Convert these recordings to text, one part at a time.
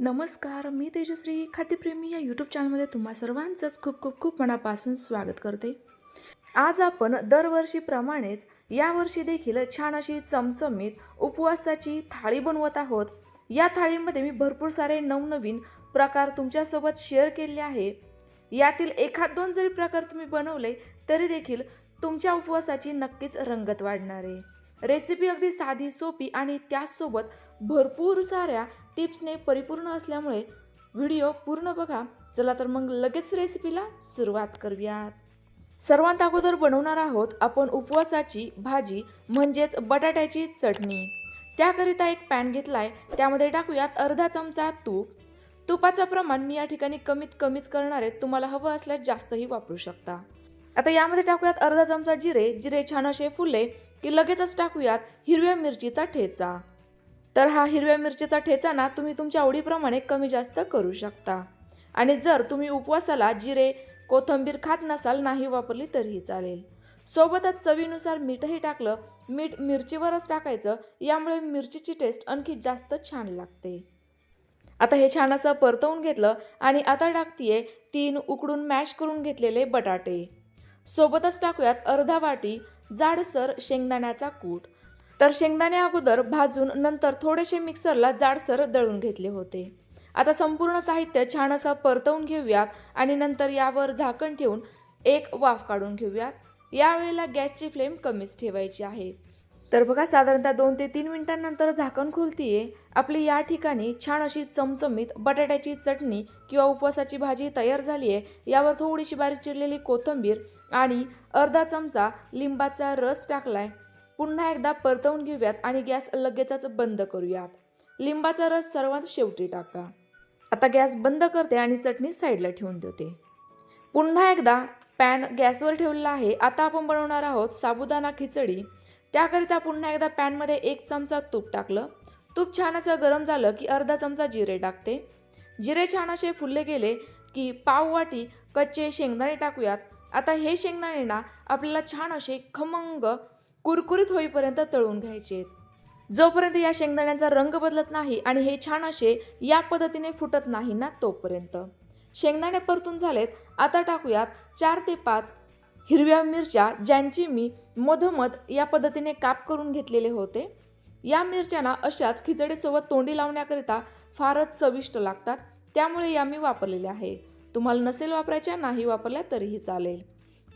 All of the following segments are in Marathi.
नमस्कार मी तेजश्री खाद्यप्रेमी या यूट्यूब चॅनलमध्ये तुम्हा सर्वांचंच खूप खूप खूप मनापासून स्वागत करते. आज आपण दरवर्षीप्रमाणेच यावर्षी देखील छान अशी चमचमीत उपवासाची थाळी बनवत आहोत. या थाळीमध्ये मी भरपूर सारे नवनवीन प्रकार तुमच्यासोबत शेअर केले आहे. यातील एखाद दोन जरी प्रकार तुम्ही बनवले तरी देखील तुमच्या उपवासाची नक्कीच रंगत वाढणार आहे. रेसिपी अगदी साधी सोपी आणि त्याचसोबत भरपूर साऱ्या टिप्सने परिपूर्ण असल्यामुळे व्हिडिओ पूर्ण बघा. चला तर मग लगेच रेसिपीला सुरुवात करूयात. सर्वात अगोदर बनवणार आहोत आपण उपवासाची भाजी म्हणजेच बटाट्याची चटणी. त्याकरिता एक पॅन घेतलाय त्यामध्ये टाकूयात अर्धा चमचा तूप. तुपाचं प्रमाण मी या ठिकाणी कमीत कमीच करणार आहे तुम्हाला हवं असल्यास जास्तही वापरू शकता. आता यामध्ये टाकूयात अर्धा चमचा जिरे जिरे छान असे फुले की लगेचच टाकूयात हिरव्या मिरचीचा ठेचा. तर हा हिरव्या मिरचीचा ठेचा ना तुम्ही तुमच्या आवडीप्रमाणे कमी जास्त करू शकता. आणि जर तुम्ही उपवासाला जिरे कोथंबीर खात नसाल नाही वापरली तरीही चालेल. सोबतच चवीनुसार मीठही टाकलं मीठ मिरचीवरच टाकायचं यामुळे मिरचीची टेस्ट आणखी जास्त छान लागते. आता हे छान असं परतवून घेतलं आणि आता टाकतीये तीन उकडून मॅश करून घेतलेले बटाटे. सोबतच टाकूयात अर्धा वाटी जाडसर शेंगदाण्याचा कूट. तर शेंगदाणे अगोदर भाजून नंतर थोडेसे मिक्सरला जाडसर दळून घेतले होते. आता संपूर्ण साहित्य छान असं परतवून घेऊयात आणि नंतर यावर झाकण ठेवून एक वाफ काढून घेऊयात. यावेळेला गॅसची फ्लेम कमीच ठेवायची आहे. तर बघा साधारणतः दोन ते तीन मिनिटांनंतर झाकण खोलतीये. आपली या ठिकाणी छान अशी चमचमीत बटाट्याची चटणी किंवा उपवासाची भाजी तयार झाली आहे यावर थोडीशी बारीक चिरलेली कोथिंबीर आणि अर्धा चमचा लिंबाचा रस टाकलाय. पुन्हा एकदा परतवून घेऊयात आणि गॅस लगेचच बंद करूयात. लिंबाचा रस सर्वात शेवटी टाका. आता गॅस बंद करते आणि चटणी साईडला ठेवून देते. पुन्हा एकदा पॅन गॅसवर ठेवलेला आहे. आता आपण बनवणार आहोत साबुदाणा खिचडी. त्याकरिता पुन्हा एकदा पॅनमध्ये एक चमचा तूप टाकलं. तूप छान असं गरम झालं की अर्धा चमचा जिरे टाकते. जिरे छान असे फुलले गेले की पाव वाटी कच्चे शेंगदाणे टाकूयात. आता हे शेंगदाणे ना आपल्याला छान असे खमंग कुरकुरीत होईपर्यंत तळून घ्यायचे. जोपर्यंत या शेंगदाण्यांचा रंग बदलत नाही आणि हे छान असे या पद्धतीने फुटत नाही ना तोपर्यंत. शेंगदाणे परतून झालेत. आता टाकूयात चार ते पाच हिरव्या मिरच्या ज्यांची मी मधोमध या पद्धतीने काप करून घेतलेले होते. या मिरच्यांना अशाच खिचडीसोबत तोंडी लावण्याकरिता फारच चविष्ट लागतात. त्यामुळे या मी वापरलेल्या आहे. तुम्हाला नसेल वापरायच्या नाही वापरल्या तरीही चालेल.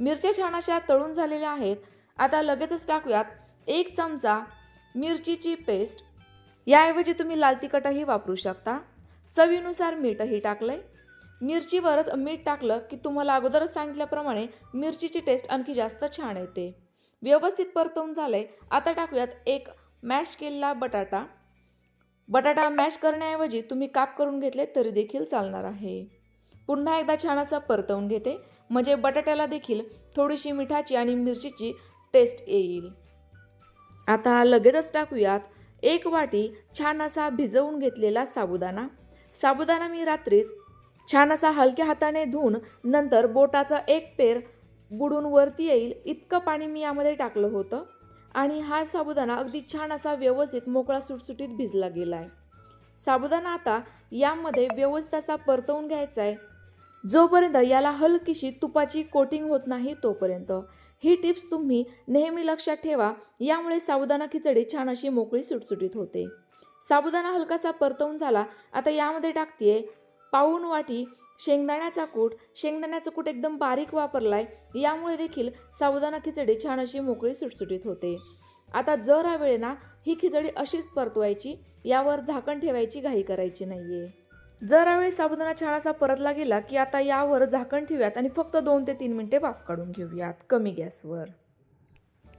मिरच्या छान अशा तळून झालेल्या आहेत. आता लगेचच टाकूयात. एक चमचा मिरचीची पेस्ट याऐवजी तुम्ही लाल तिखटही वापरू शकता. चवीनुसार मीठही टाकलं आहे मिरचीवरच मीठ टाकलं की तुम्हाला अगोदरच सांगितल्याप्रमाणे मिरचीची टेस्ट आणखी जास्त छान येते. व्यवस्थित परतवून झालंय. आता टाकूयात एक मॅश केलेला बटाटा. बटाटा मॅश करण्याऐवजी तुम्ही काप करून घेतले तरी देखील चालणार आहे. पुन्हा एकदा छान असं परतवून घेते. म्हणजे बटाट्याला देखील थोडीशी मिठाची आणि मिरचीची टेस्ट येईल. आता लगेचच टाकूयात. एक वाटी छान असा भिजवून घेतलेला साबुदाणा. साबुदाणा मी रात्रीच छान असा हलक्या हाताने धुवून नंतर बोटाचा एक पेर बुडून वरती येईल इतकं पाणी मी यामध्ये टाकलं होतं. आणि हा साबुदाणा अगदी छान असा व्यवस्थित मोकळा सुटसुटीत भिजला गेला आहे साबुदाणा आता यामध्ये व्यवस्थित असा परतवून घ्यायचा आहे जोपर्यंत याला हलकीशी तुपाची कोटिंग होत नाही तोपर्यंत. ही टिप्स तुम्ही नेहमी लक्षात ठेवा. यामुळे साबुदाणा खिचडी छान अशी मोकळी सुटसुटीत होते. साबुदाणा हलकासा परतवून झाला. आता यामध्ये टाकते पाऊन वाटी शेंगदाण्याचा कूट. शेंगदाण्याचा कूट एकदम बारीक वापरलाय. यामुळे देखील साबुदाणा खिचडी छान अशी मोकळी सुटसुटीत होते. आता जरा वेळ ना ही खिचडी अशीच परतवायची. यावर झाकण ठेवायची घाई करायची नाहीये. जरा वेळ साबुदाणा छान असा परतला गेला की आता यावर झाकण ठेवूयात आणि फक्त दोन ते तीन मिनिटे वाफ काढून घेऊयात. कमी गॅसवर.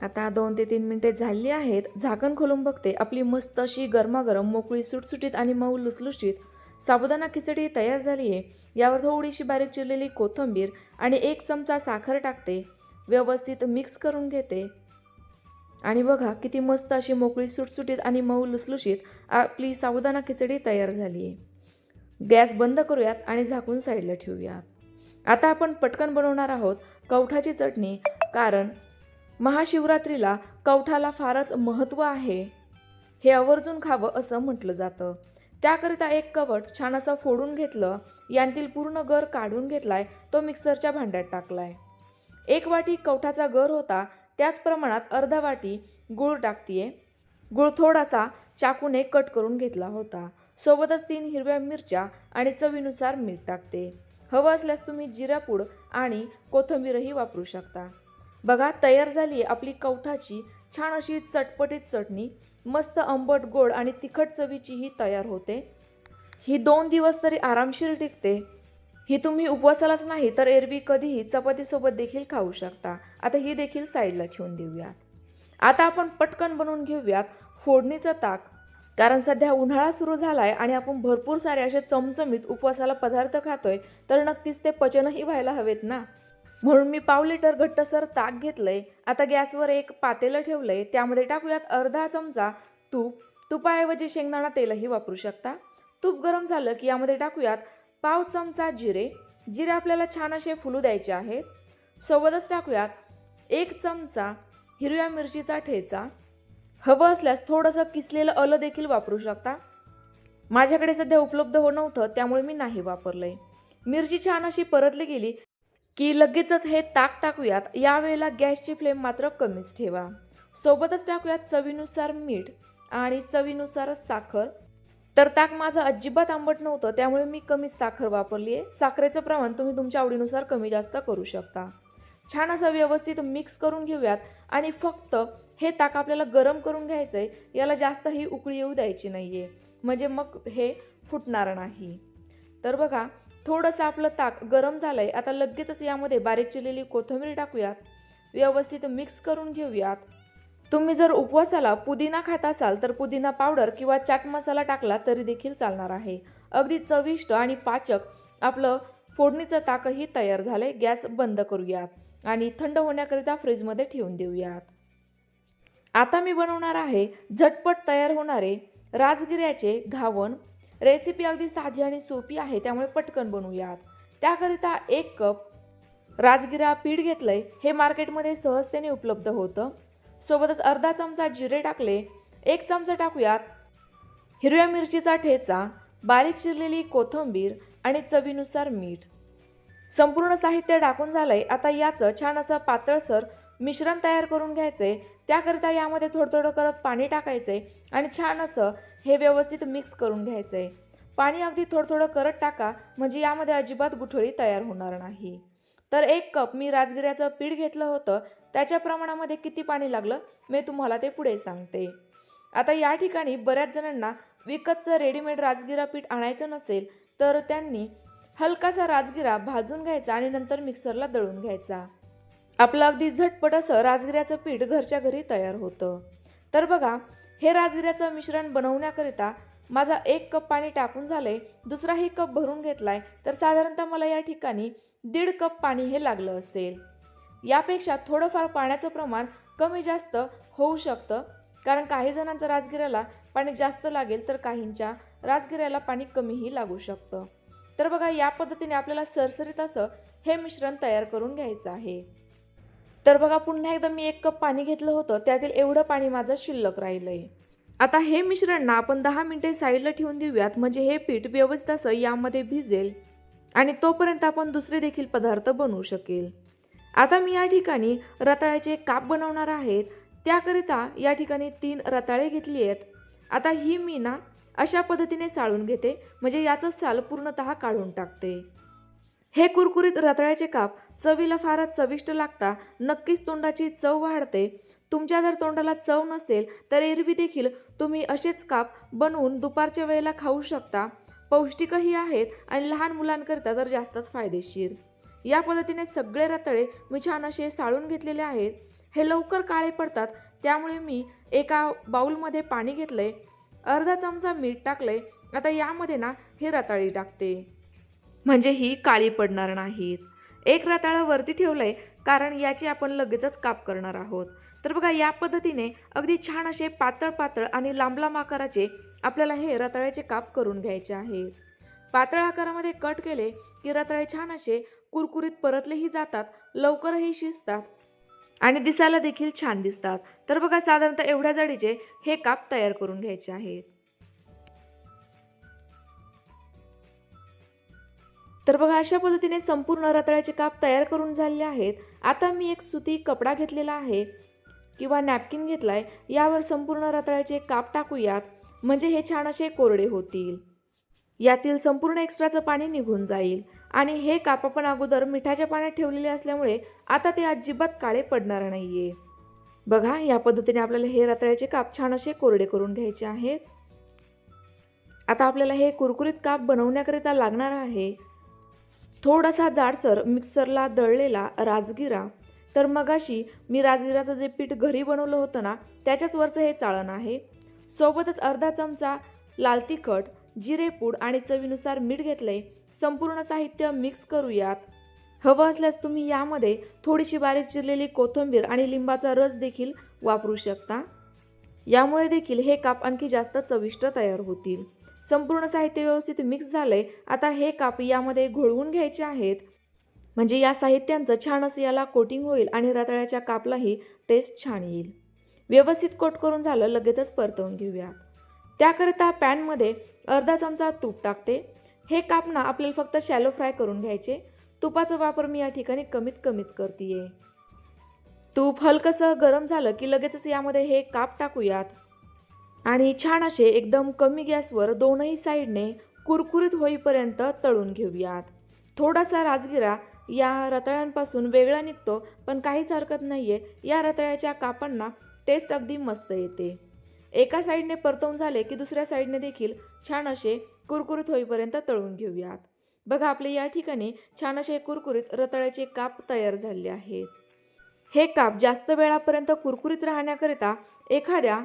आता दोन ते तीन मिनिटे झाली आहेत. झाकण खोलून बघते. आपली मस्त अशी गरमागरम मोकळी सुटसुटीत आणि मऊ लुसलुशीत साबुदाणा खिचडी तयार झाली आहे. यावर थोडीशी बारीक चिरलेली कोथिंबीर आणि एक चमचा साखर टाकते. व्यवस्थित मिक्स करून घेते. आणि बघा किती मस्त अशी मोकळी सुटसुटीत आणि मऊ लुसलुशीत आपली साबुदाणा खिचडी तयार झाली आहे. गॅस बंद करूयात आणि झाकून साईडला ठेवूयात. आता आपण पटकन बनवणार आहोत कवठाची चटणी कारण महाशिवरात्रीला कवठाला फारच महत्त्व आहे. हे आवर्जून खावं असं म्हटलं जातं. त्याकरिता एक कवट छान असं फोडून घेतलं. यांतील पूर्ण गर काढून घेतलाय तो मिक्सरच्या भांड्यात टाकलाय. एक वाटी कवठाचा गर होता त्याच प्रमाणात अर्धा वाटी गूळ टाकतीये. गूळ थोडासा चाकूने कट करून घेतला होता. सोबतच तीन हिरव्या मिरच्या आणि चवीनुसार मीठ टाकते. हवं असल्यास तुम्ही जिरापूड आणि कोथिंबीरही वापरू शकता. बघा तयार झाली आपली कवठाची छान अशी चटपटीत चटणी. मस्त आंबट गोड आणि तिखट चवीची ही तयार होते. ही दोन दिवस तरी आरामशीर टिकते. ही तुम्ही उपवासालाच नाही तर एरवी कधीही चपातीसोबत देखील खाऊ शकता. आता ही देखील साईडला ठेवून देऊयात. आता आपण पटकन बनवून घेऊयात फोडणीचं ताक. कारण सध्या उन्हाळा सुरू झाला आहे आणि आपण भरपूर सारे असे चमचमीत उपवासाला पदार्थ खातोय तर नक्कीच ते पचनही व्हायला हवेत ना? म्हणून मी पाव लिटर घट्टसर ताक घेतलंय. आता गॅसवर एक पातेलं ठेवलंय. त्यामध्ये टाकूयात अर्धा चमचा तूप. तुपाऐवजी शेंगदाणा तेलही वापरू शकता. तूप गरम झालं की यामध्ये टाकूयात पाव चमचा जिरे. जिरे आपल्याला छान असे फुलू द्यायचे आहेत. सोबतच टाकूयात एक चमचा हिरव्या मिरचीचा ठेचा. हवं असल्यास थोडंसं किसलेलं आलं देखील वापरू शकता. माझ्याकडे सध्या उपलब्ध हो नव्हतं त्यामुळे मी नाही वापरलंय. मिरची छान अशी परतली गेली की लगेचच हे ताक टाकूयात. यावेळेला गॅसची फ्लेम मात्र कमीच ठेवा. सोबतच टाकूयात चवीनुसार मीठ आणि चवीनुसार साखर. तर ताक माझं अजिबात आंबट नव्हतं त्यामुळे मी कमीच साखर वापरली आहे साखरेचं प्रमाण तुम्ही तुमच्या आवडीनुसार कमी जास्त करू शकता. छान असं व्यवस्थित मिक्स करून घेऊयात. आणि फक्त हे ताक आपल्याला गरम करून घ्यायचं आहे याला जास्त ही उकळी येऊ द्यायची नाही आहे म्हणजे मग हे फुटणार नाही. तर बघा थोडंसं आपलं ताक गरम झालं आहे आता लगेचच यामध्ये बारीक चिरलेली कोथिंबीर टाकूयात. व्यवस्थित मिक्स करून घेऊयात. तुम्ही जर उपवासाला पुदिना खात असाल तर पुदिना पावडर किंवा चाट मसाला टाकला तरी देखील चालणार आहे. अगदी चविष्ट आणि पाचक आपलं फोडणीचं ताकही तयार झाले गॅस बंद करूयात. आणि थंड होण्याकरिता फ्रीजमध्ये ठेवून देऊयात. आता मी बनवणार आहे झटपट तयार होणारे राजगिऱ्याचे घावण रेसिपी अगदी साधी आणि सोपी आहे त्यामुळे पटकन बनवूयात. त्याकरिता एक कप राजगिरा पीठ घेतलंय हे मार्केटमध्ये सहजतेने उपलब्ध होतं. सोबतच अर्धा चमचा जिरे टाकले एक चमचा टाकूयात हिरव्या मिरचीचा ठेचा बारीक चिरलेली कोथिंबीर आणि चवीनुसार मीठ. संपूर्ण साहित्य टाकून झालंय. आता याचं छान असं पातळसर मिश्रण तयार करून घ्यायचंय त्याकरिता यामध्ये थोडं थोडं करत पाणी टाकायचंय आणि छान असं हे व्यवस्थित मिक्स करून घ्यायचंय पाणी अगदी थोडं थोडं करत टाका म्हणजे यामध्ये अजिबात गुठळी तयार होणार नाही. तर एक कप मी राजगिऱ्याचं पीठ घेतलं होतं. त्याच्या प्रमाणामध्ये किती पाणी लागलं मी तुम्हाला ते पुढे सांगते. आता या ठिकाणी बऱ्याच जणांना विकतचं रेडीमेड राजगिरा पीठ आणायचं नसेल तर त्यांनी हलकासा राजगिरा भाजून घ्यायचा आणि नंतर मिक्सरला दळून घ्यायचा. आपलं अगदी झटपट असं राजगिऱ्याचं पीठ घरच्या घरी तयार होतं. तर बघा हे राजगिऱ्याचं मिश्रण बनवण्याकरिता माझा एक कप पाणी टाकून झालंय दुसराही कप भरून घेतलाय तर साधारणतः मला या ठिकाणी दीड कप पाणी हे लागलं असेल. यापेक्षा थोडंफार पाण्याचं प्रमाण कमी जास्त होऊ शकतं कारण काही जणांचं राजगिऱ्याला पाणी जास्त लागेल तर काहींच्या राजगिऱ्याला पाणी कमीही लागू शकतं. तर बघा या पद्धतीने आपल्याला सरसरीत असं हे मिश्रण तयार करून घ्यायचं आहे. तर बघा पुन्हा एकदा मी एक कप पाणी घेतलं होतं त्यातील एवढं पाणी माझं शिल्लक राहिलं आहे आता हे मिश्रण ना आपण दहा मिनटे साईडला ठेवून देऊयात म्हणजे हे पीठ व्यवस्थित असं यामध्ये भिजेल आणि तोपर्यंत आपण दुसरे देखील पदार्थ बनवू शकेल. आता मी या ठिकाणी रताळ्याचे काप बनवणार आहेत त्याकरिता या ठिकाणी तीन रताळे घेतली आहेत. आता ही मी ना अशा पद्धतीने साळून घेते म्हणजे याचं साल पूर्णतः काढून टाकते. हे कुरकुरीत रताळ्याचे काप चवीला फारच चविष्ट लागता नक्कीच तोंडाची चव वाढते. तुमच्या जर तोंडाला चव नसेल तर एरवी देखील तुम्ही असेच काप बनवून दुपारच्या वेळेला खाऊ शकता. पौष्टिकही आहेत आणि लहान मुलांकरिता तर जास्तच फायदेशीर. या पद्धतीने सगळे रताळे मी छान असे साळून घेतलेले आहेत. हे लवकर काळे पडतात त्यामुळे मी एका बाऊलमध्ये पाणी घेतलंय. अर्धा चमचा मीठ टाकलंय आता यामध्ये ना हे रताळी टाकते. म्हणजे ही काळी पडणार नाहीत. एक रताळं वरती ठेवलंय कारण याची आपण लगेचच काप करणार आहोत. तर बघा या पद्धतीने अगदी छान असे पातळ पातळ आणि लांब लांब आकाराचे आपल्याला हे रताळ्याचे काप करून घ्यायचे आहेत. पातळ आकारामध्ये कट केले की रताळे छान असे कुरकुरीत परतलेही जातात लवकरही शिजतात आणि दिसायला देखील छान दिसतात. तर बघा साधारणतः एवढ्या जाडीचे हे काप तयार करून घ्यायचे आहेत. तर बघा अशा पद्धतीने संपूर्ण रताळ्याचे काप तयार करून झालेले आहेत. आता मी एक सुती कपडा घेतलेला आहे किंवा नॅपकिन घेतलाय. यावर संपूर्ण रताळ्याचे काप टाकूयात. म्हणजे हे छान असे कोरडे होतील. यातील संपूर्ण एक्स्ट्राचं पाणी निघून जाईल. आणि हे काप आपण अगोदर मिठाच्या पाण्यात ठेवलेले असल्यामुळे आता ते अजिबात काळे पडणार नाहीये. बघा या पद्धतीने आपल्याला हे रताळ्याचे काप छान असे कोरडे करून घ्यायचे आहेत. आता आपल्याला हे कुरकुरीत काप बनवण्याकरिता लागणार आहे. थोडासा जाडसर मिक्सरला दळलेला राजगिरा. तर मगाशी मी राजगिराचं जे पीठ घरी बनवलं होतं ना त्याच्याच वरचं हे चाळण आहे. सोबतच अर्धा चमचा लाल तिखट जिरेपूड आणि चवीनुसार मीठ घेतलंय. संपूर्ण साहित्य मिक्स करूयात. हवं असल्यास तुम्ही यामध्ये थोडीशी बारीक चिरलेली कोथिंबीर आणि लिंबाचा रस देखील वापरू शकता. यामुळे देखील हे काप आणखी जास्त चविष्ट तयार होतील. संपूर्ण साहित्य व्यवस्थित मिक्स झालंय. आता हे काप यामध्ये घोळवून घ्यायचे आहेत. म्हणजे या साहित्यांचं छान असं याला कोटिंग होईल आणि रताळ्याच्या कापलाही टेस्ट छान येईल. व्यवस्थित कोट करून झालं लगेचच परतवून घेऊयात त्याकरिता पॅनमध्ये अर्धा चमचा तूप टाकते. हे कापना आपल्याला फक्त शॅलो फ्राय करून घ्यायचे. तुपाचा वापर मी या ठिकाणी कमीत कमीच करते तूप हलकंसं गरम झालं की लगेचच यामध्ये हे काप टाकूयात. आणि छान असे एकदम कमी गॅसवर दोनही साईडने कुरकुरीत होईपर्यंत तळून घेऊयात. थोडासा राजगिरा या रताळ्यांपासून वेगळा निघतो पण काहीच हरकत नाही आहे या रताळ्याच्या कापांना टेस्ट अगदी मस्त येते. एका साईडने परतवून झाले की दुसऱ्या साईडने देखील छान असे कुरकुरीत होईपर्यंत तळून घेऊयात. बघा आपले या ठिकाणी छान असे कुरकुरीत रताळ्याचे काप तयार झाले आहेत. हे काप जास्त वेळापर्यंत कुरकुरीत राहण्याकरिता एखाद्या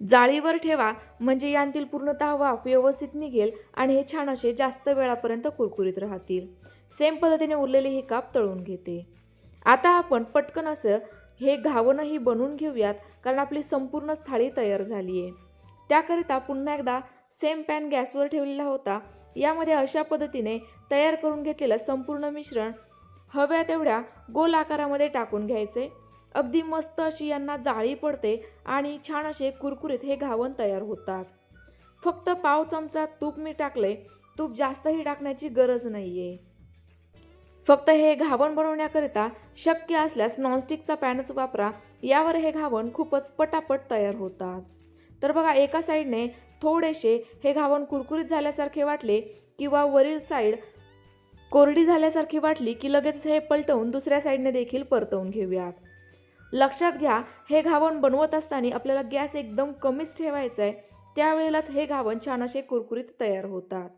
जाळीवर ठेवा म्हणजे यांतील पूर्णतः वाफ व्यवस्थित निघेल आणि हे छान असे जास्त वेळापर्यंत कुरकुरीत राहतील. सेम पद्धतीने उरलेले हे काप तळून घेते. आता आपण पटकन असं हे घावणही बनवून घेऊयात कारण आपली संपूर्ण थाळी तयार झाली आहे त्याकरिता पुन्हा एकदा सेम पॅन गॅसवर ठेवलेला होता. यामध्ये अशा पद्धतीने तयार करून घेतलेलं संपूर्ण मिश्रण हव्या तेवढ्या गोल आकारामध्ये टाकून घ्यायचे. अगदी मस्त अशी यांना जाळी पडते आणि छान असे कुरकुरीत हे घावण तयार होतात. फक्त पाव चमचा तूप मी टाकले. तूप जास्तही टाकण्याची गरज नाही आहे फक्त हे घावण बनवण्याकरिता शक्य असल्यास नॉनस्टिकचा पॅनच वापरा. यावर हे घावण खूपच पटापट तयार होतात. तर बघा एका साईडने थोडेसे हे घावण कुरकुरीत झाल्यासारखे वाटले किंवा वरील साईड कोरडी झाल्यासारखी वाटली की लगेच हे पलटवून दुसऱ्या साईडने देखील परतवून घेऊयात. लक्षात घ्या हे घावण बनवत असताना आपल्याला गॅस एकदम कमीच ठेवायचा आहे त्यावेळेलाच हे घावण छान असे कुरकुरीत तयार होतात.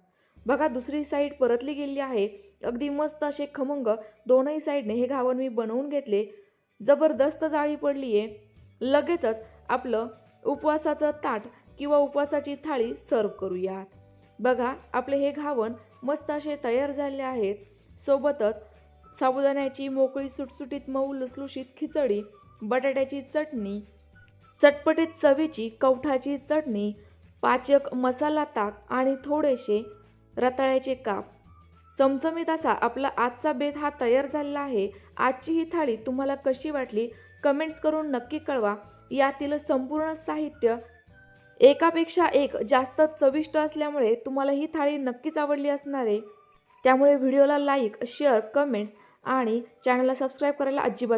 बघा दुसरी साईड परतली गेली आहे. अगदी मस्त असे खमंग दोनही साईडने हे घावण मी बनवून घेतले. जबरदस्त जाळी पडली आहे लगेचच आपलं उपवासाचं ताट किंवा उपवासाची थाळी सर्व करूयात. बघा आपले हे घावण मस्त असे तयार झाले आहेत. सोबतच साबुदाण्याची मोकळी सुटसुटीत मऊ लुसलुशीत खिचडी बटाट्याची चटणी चटपटीत चवीची कवठाची चटणी पाचक मसाला ताक आणि थोडेसे रताळ्याचे काप. चमचमीत असा आपला आजचा बेत हा तयार झालेला आहे. आजची ही थाळी तुम्हाला कशी वाटली? कमेंट्स करून नक्की कळवा. यातील संपूर्ण साहित्य एकापेक्षा एक जास्त चविष्ट असल्यामुळे तुम्हाला ही थाळी नक्कीच आवडली असणार आहे. त्यामुळे व्हिडिओला लाईक शेअर कमेंट्स आणि चॅनलला सबस्क्राईब करायला अजिबात